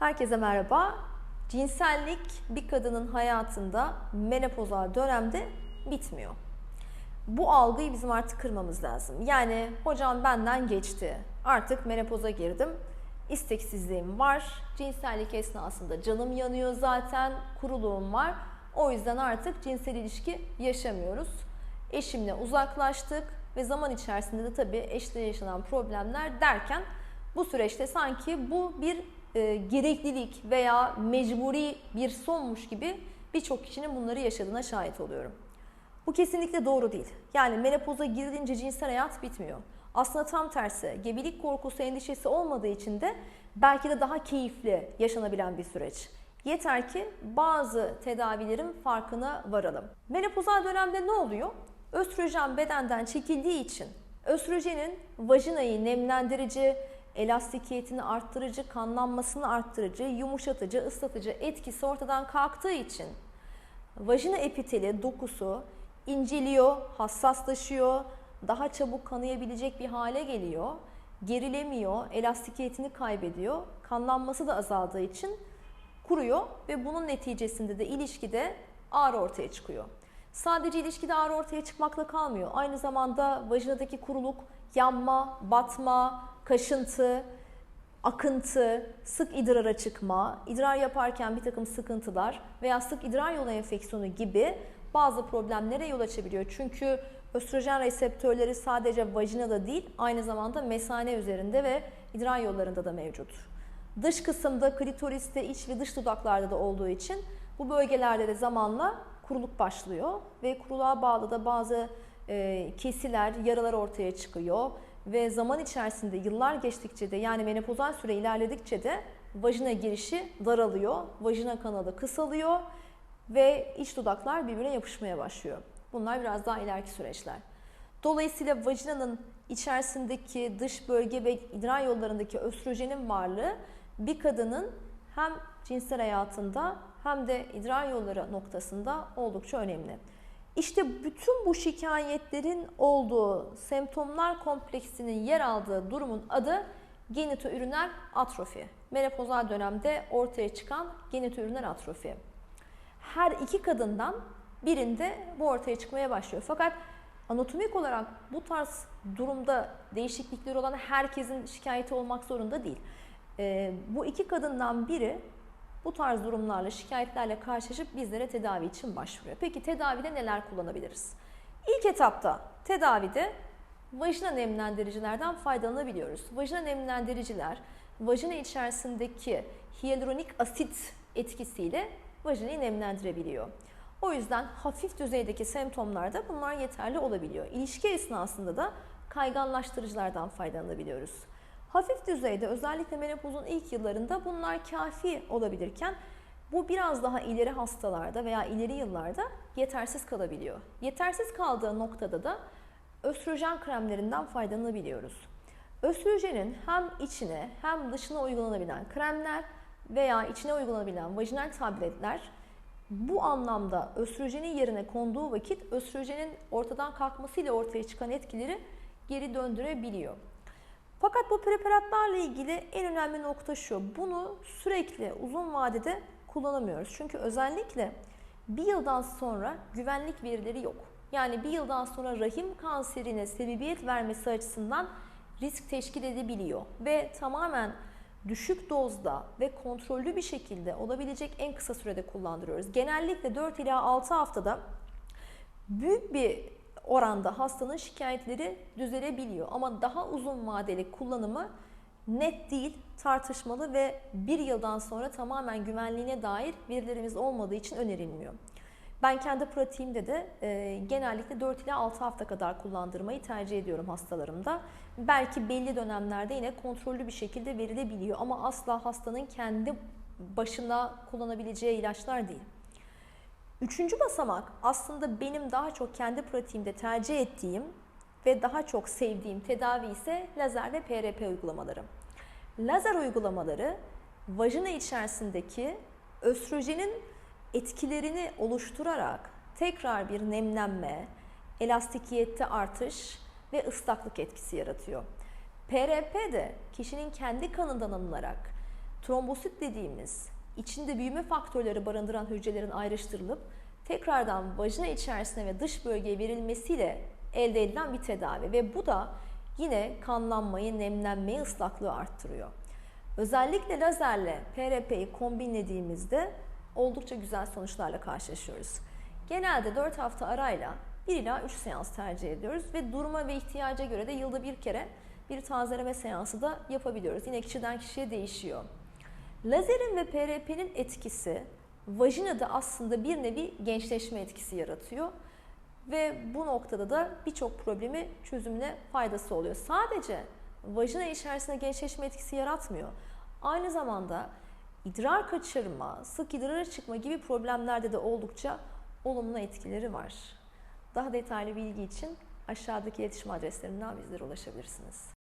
Herkese merhaba. Cinsellik bir kadının hayatında menopozal dönemde bitmiyor. Bu algıyı bizim artık kırmamız lazım. Yani hocam benden geçti. Artık menopoza girdim. İsteksizliğim var. Cinsellik esnasında canım yanıyor zaten. Kuruluğum var. O yüzden artık cinsel ilişki yaşamıyoruz. Eşimle uzaklaştık ve zaman içerisinde de tabii eşle yaşanan problemler derken bu süreçte sanki bu bir e, gereklilik veya mecburi bir sonmuş gibi birçok kişinin bunları yaşadığına şahit oluyorum. Bu kesinlikle doğru değil. Yani menopoza girince cinsel hayat bitmiyor. Aslında tam tersi, gebelik korkusu, endişesi olmadığı için de belki de daha keyifli yaşanabilen bir süreç. Yeter ki bazı tedavilerin farkına varalım. Menopozal dönemde ne oluyor? Östrojen bedenden çekildiği için östrojenin vajinayı nemlendirici, elastikiyetini arttırıcı, kanlanmasını arttırıcı, yumuşatıcı, ıslatıcı etkisi ortadan kalktığı için vajina epiteli dokusu inceliyor, hassaslaşıyor, daha çabuk kanayabilecek bir hale geliyor, gerilemiyor, elastikiyetini kaybediyor, kanlanması da azaldığı için kuruyor ve bunun neticesinde de ilişkide ağrı ortaya çıkıyor. Sadece ilişkide ağrı ortaya çıkmakla kalmıyor. Aynı zamanda vajinadaki kuruluk, yanma, batma, kaşıntı, akıntı, sık idrara çıkma, idrar yaparken bir takım sıkıntılar veya sık idrar yolu enfeksiyonu gibi bazı problemlere yol açabiliyor. Çünkü östrojen reseptörleri sadece vajinada değil, aynı zamanda mesane üzerinde ve idrar yollarında da mevcut. Dış kısımda klitoriste, iç ve dış dudaklarda da olduğu için bu bölgelerde de zamanla kuruluk başlıyor ve kuruluğa bağlı da bazı e, kesiler, yaralar ortaya çıkıyor ve zaman içerisinde yıllar geçtikçe de yani menopozal süre ilerledikçe de vajina girişi daralıyor, vajina kanalı kısalıyor ve iç dudaklar birbirine yapışmaya başlıyor. Bunlar biraz daha ileriki süreçler. Dolayısıyla vajinanın içerisindeki dış bölge ve idrar yollarındaki östrojenin varlığı bir kadının hem cinsel hayatında hem de idrar yolları noktasında oldukça önemli. İşte bütün bu şikayetlerin olduğu semptomlar kompleksinin yer aldığı durumun adı genitoüriner atrofi. Menopozal dönemde ortaya çıkan genitoüriner atrofi. Her iki kadından birinde bu ortaya çıkmaya başlıyor. Fakat anatomik olarak bu tarz durumda değişiklikleri olan herkesin şikayeti olmak zorunda değil. Ee, bu iki kadından biri bu tarz durumlarla, şikayetlerle karşılaşıp bizlere tedavi için başvuruyor. Peki tedavide neler kullanabiliriz? İlk etapta tedavide vajina nemlendiricilerden faydalanabiliyoruz. Vajina nemlendiriciler vajina içerisindeki hyaluronik asit etkisiyle vajinayı nemlendirebiliyor. O yüzden hafif düzeydeki semptomlarda bunlar yeterli olabiliyor. İlişki esnasında da kayganlaştırıcılardan faydalanabiliyoruz. Hafif düzeyde özellikle menopozun ilk yıllarında bunlar kafi olabilirken bu biraz daha ileri hastalarda veya ileri yıllarda yetersiz kalabiliyor. Yetersiz kaldığı noktada da östrojen kremlerinden faydalanabiliyoruz. Östrojenin hem içine hem dışına uygulanabilen kremler veya içine uygulanabilen vajinal tabletler bu anlamda östrojenin yerine konduğu vakit östrojenin ortadan kalkmasıyla ortaya çıkan etkileri geri döndürebiliyor. Fakat bu preparatlarla ilgili en önemli nokta şu. Bunu sürekli uzun vadede kullanamıyoruz. Çünkü özellikle bir yıldan sonra güvenlik verileri yok. Yani bir yıldan sonra rahim kanserine sebebiyet vermesi açısından risk teşkil edebiliyor. Ve tamamen düşük dozda ve kontrollü bir şekilde olabilecek en kısa sürede kullandırıyoruz. Genellikle 4 ila 6 haftada büyük bir oranda hastanın şikayetleri düzelebiliyor. Ama daha uzun vadeli kullanımı net değil, tartışmalı ve bir yıldan sonra tamamen güvenliğine dair verilerimiz olmadığı için önerilmiyor. Ben kendi pratiğimde de e, genellikle 4 ila 6 hafta kadar kullandırmayı tercih ediyorum hastalarımda. Belki belli dönemlerde yine kontrollü bir şekilde verilebiliyor ama asla hastanın kendi başına kullanabileceği ilaçlar değil. Üçüncü basamak aslında benim daha çok kendi pratiğimde tercih ettiğim ve daha çok sevdiğim tedavi ise lazer ve PRP uygulamaları. Lazer uygulamaları vajina içerisindeki östrojenin etkilerini oluşturarak tekrar bir nemlenme, elastikiyette artış ve ıslaklık etkisi yaratıyor. PRP de kişinin kendi kanından alınarak trombosit dediğimiz içinde büyüme faktörleri barındıran hücrelerin ayrıştırılıp tekrardan vajina içerisine ve dış bölgeye verilmesiyle elde edilen bir tedavi ve bu da yine kanlanmayı, nemlenmeyi, ıslaklığı arttırıyor. Özellikle lazerle PRP'yi kombinlediğimizde oldukça güzel sonuçlarla karşılaşıyoruz. Genelde 4 hafta arayla 1 ila 3 seans tercih ediyoruz ve duruma ve ihtiyaca göre de yılda bir kere bir tazeleme seansı da yapabiliyoruz. Yine kişiden kişiye değişiyor. Lazerin ve PRP'nin etkisi vajinada aslında bir nevi gençleşme etkisi yaratıyor. Ve bu noktada da birçok problemi çözümüne faydası oluyor. Sadece vajina içerisinde gençleşme etkisi yaratmıyor. Aynı zamanda idrar kaçırma, sık idrara çıkma gibi problemlerde de oldukça olumlu etkileri var. Daha detaylı bilgi için aşağıdaki iletişim adreslerinden bizlere ulaşabilirsiniz.